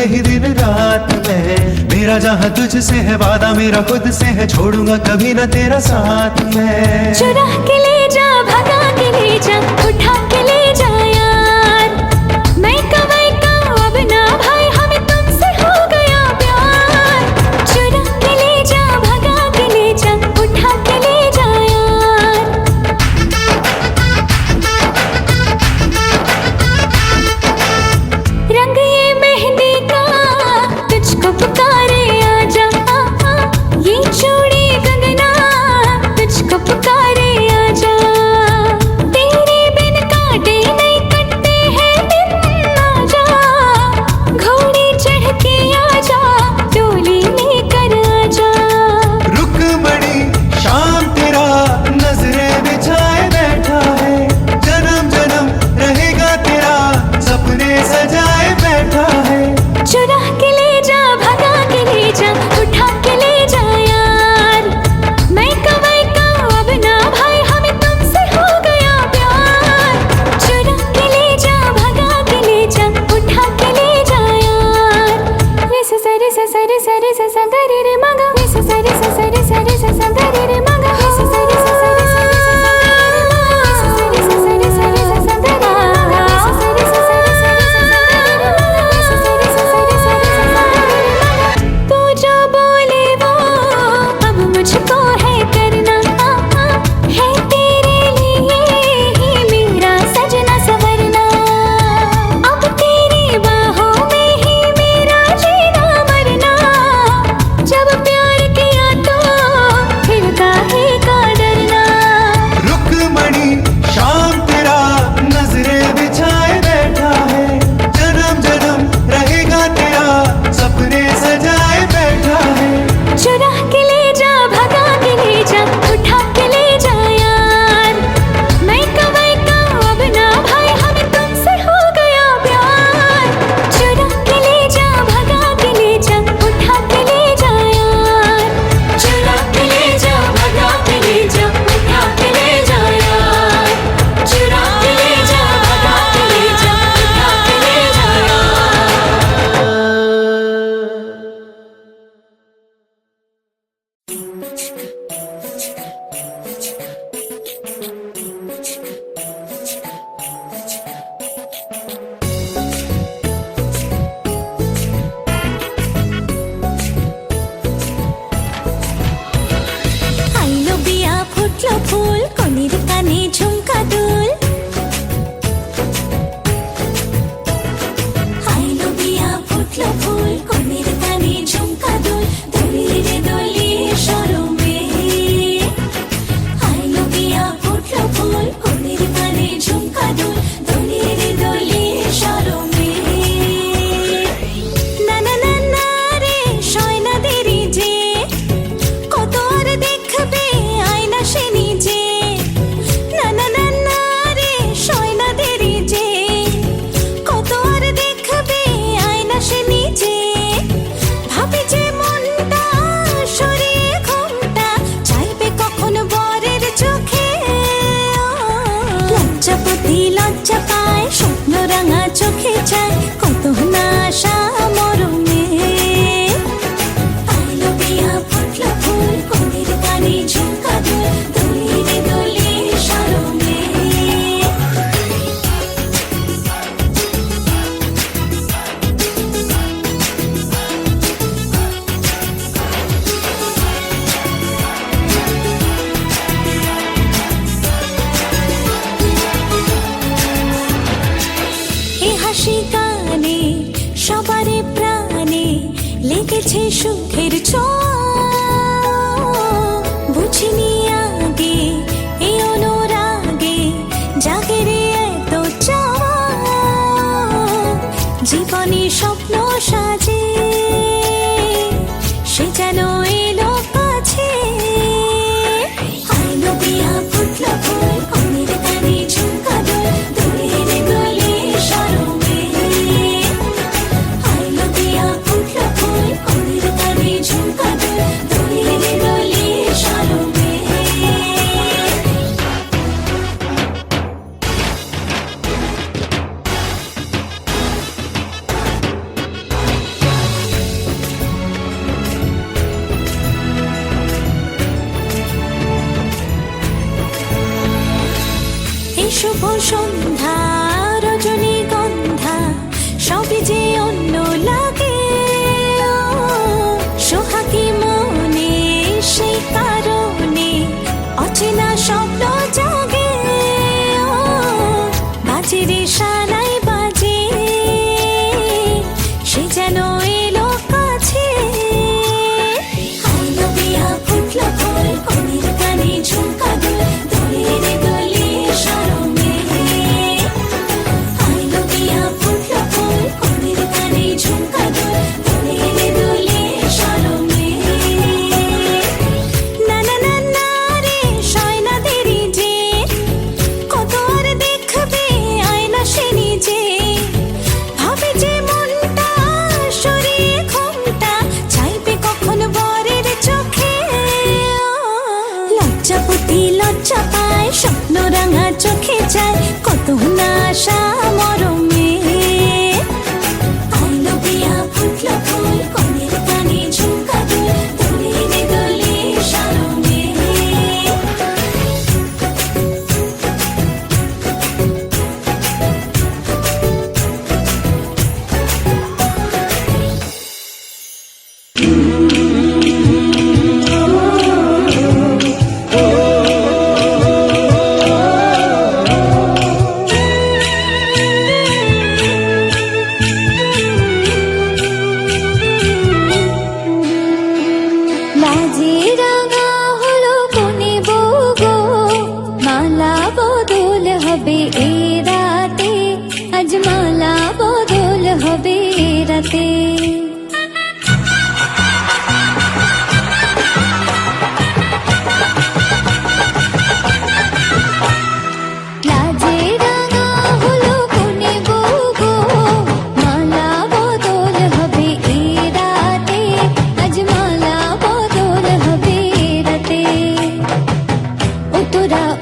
तुझे ही दिन रात में। मेरा जहाँ तुझसे है, वादा मेरा खुद से है, छोड़ूँगा कभी ना तेरा साथ में। चुरा के ले जा, भगा के ले जा, उठा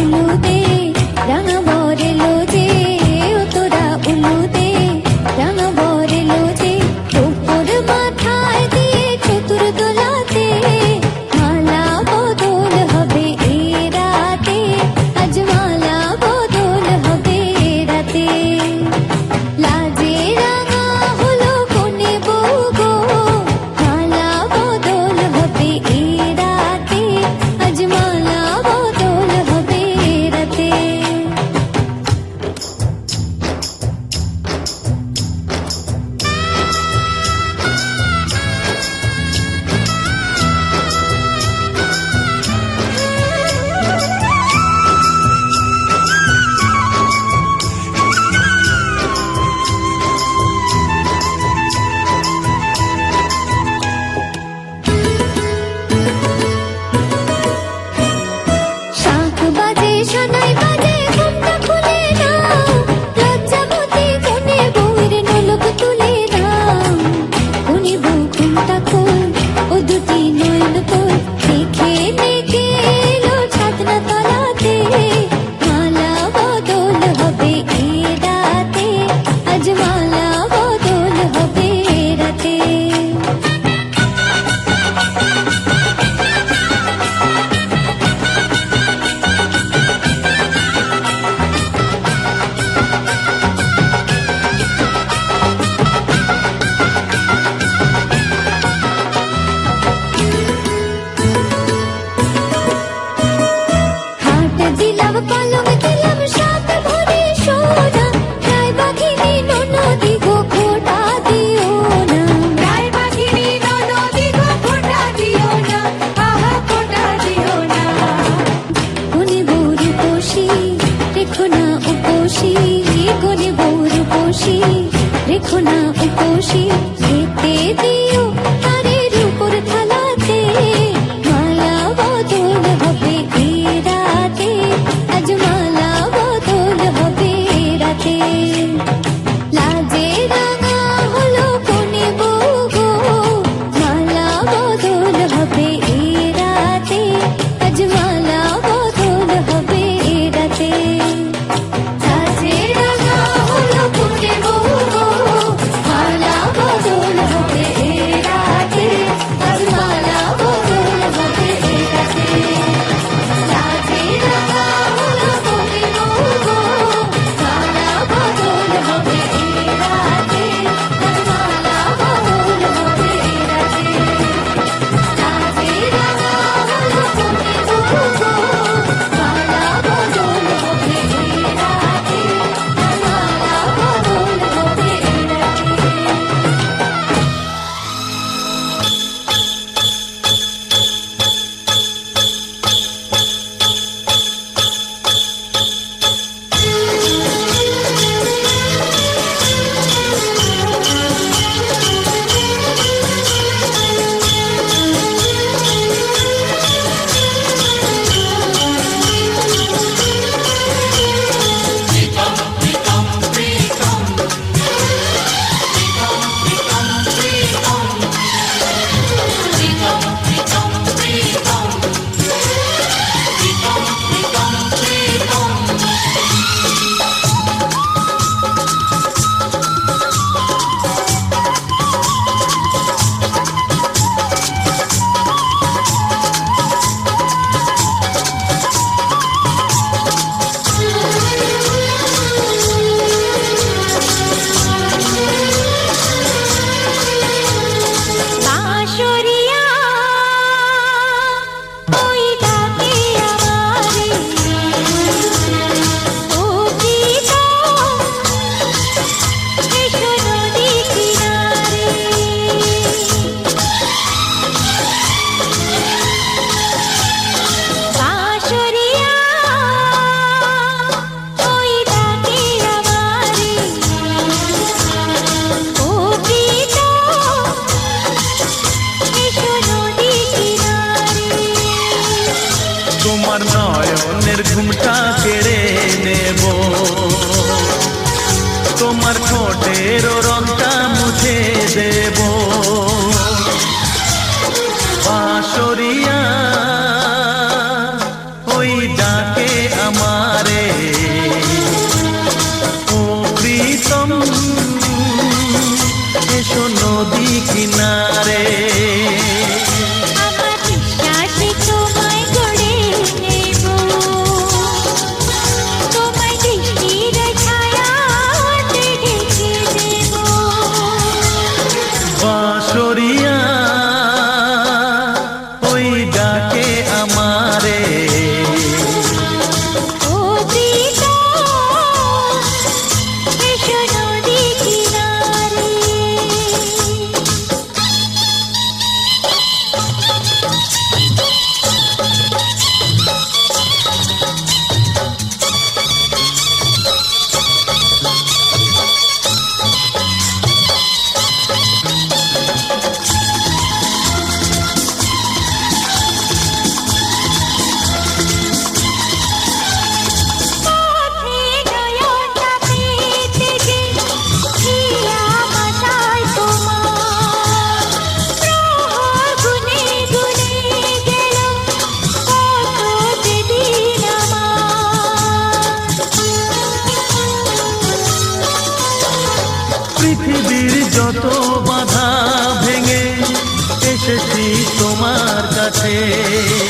ఉలుదే రంగబోరెలో তোমার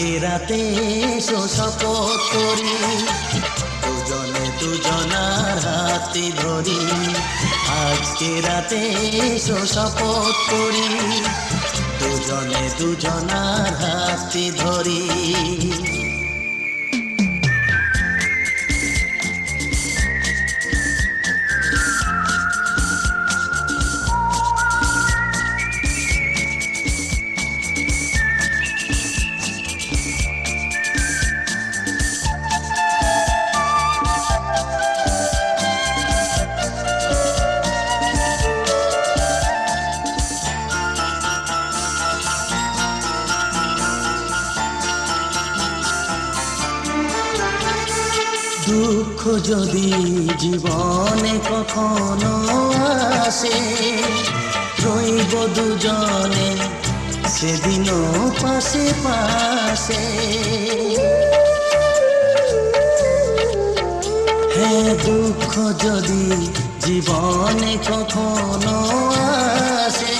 আজকে রাতে এসো শপথ করি। দুজনে দুজনার হাতে ধরি। আজকে রাতে এসো শপথ করি। দুজনে দুজনার হাতে ধরি। দুঃখ যদি জীবনে কখনো আসে, রইব দুজনে সেদিনও পাশে পাশে। হ্যাঁ দুঃখ যদি জীবনে কখনো আসে,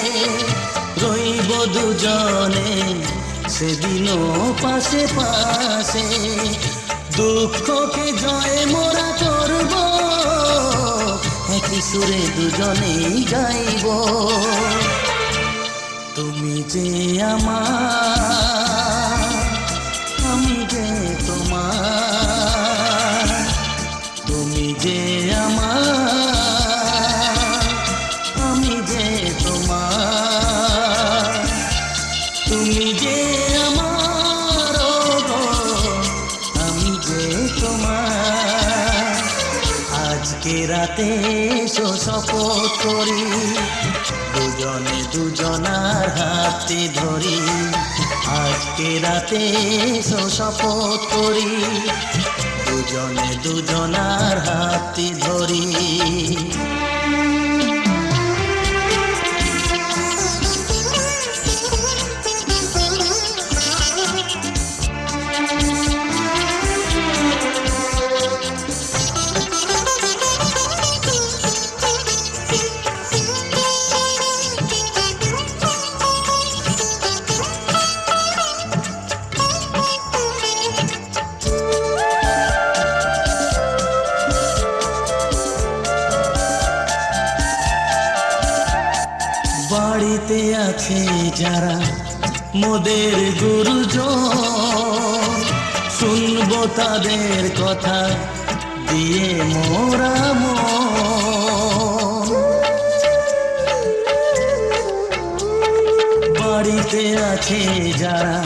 রইব দুজনে সেদিনও পাশে পাশে। দুঃখকে জয় মোরা করব একই সুরে দুজনেই গাইব। তুমি যে আমার আমি যে তোমার করি দুজনে দুজনার হাতে ধরি। আজকে রাতে শপথ করি। দুজনে দুজনার হাতে ধরি। আছে যারা মোদের গুরুজন। শুনব তাদের কথা, দিয়ে মোরা বাড়িতে আছে যারা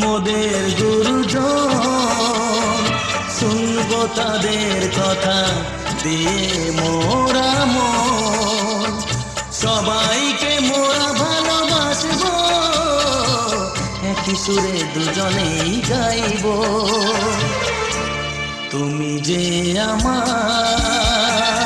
মোদের গুরুজন। শুনব তাদের কথা, দিয়ে মোরা মন। সবাইকে মোরা একই সুরে দুজনেই গাইব। তুমি যে আমার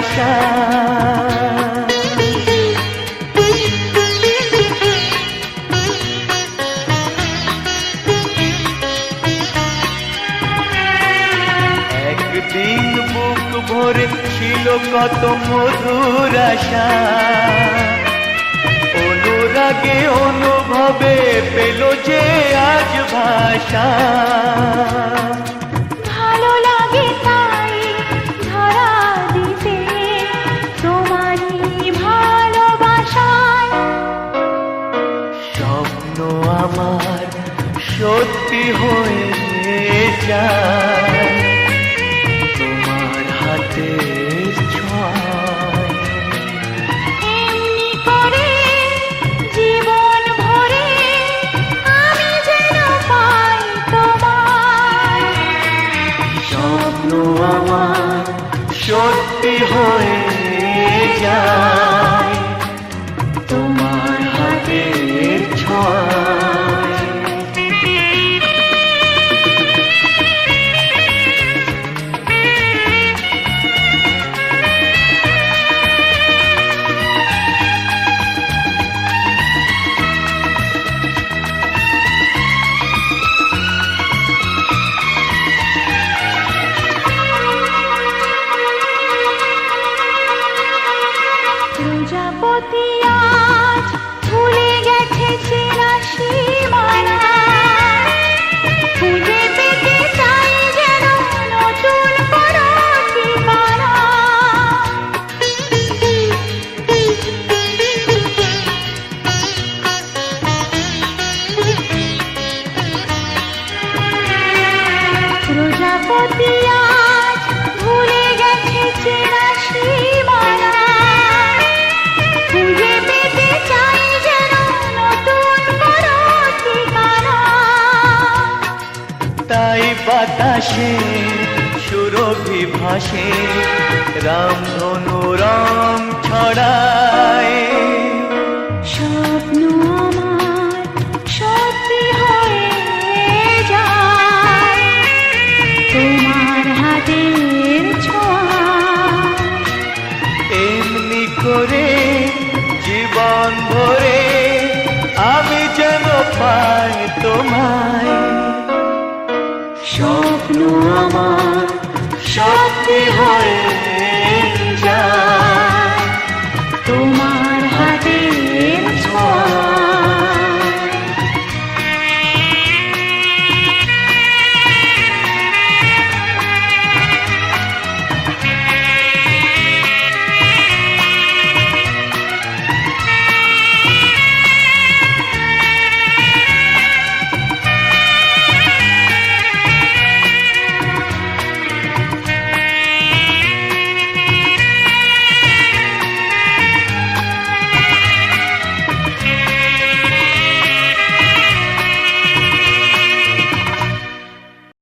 ভাষা। একদিন বুক ভরে ছিল কত মধুর আশা। অনুরাগে অনুভবে পেল যে আজ ভাষা। হয়ে যায়। তোমার হাতে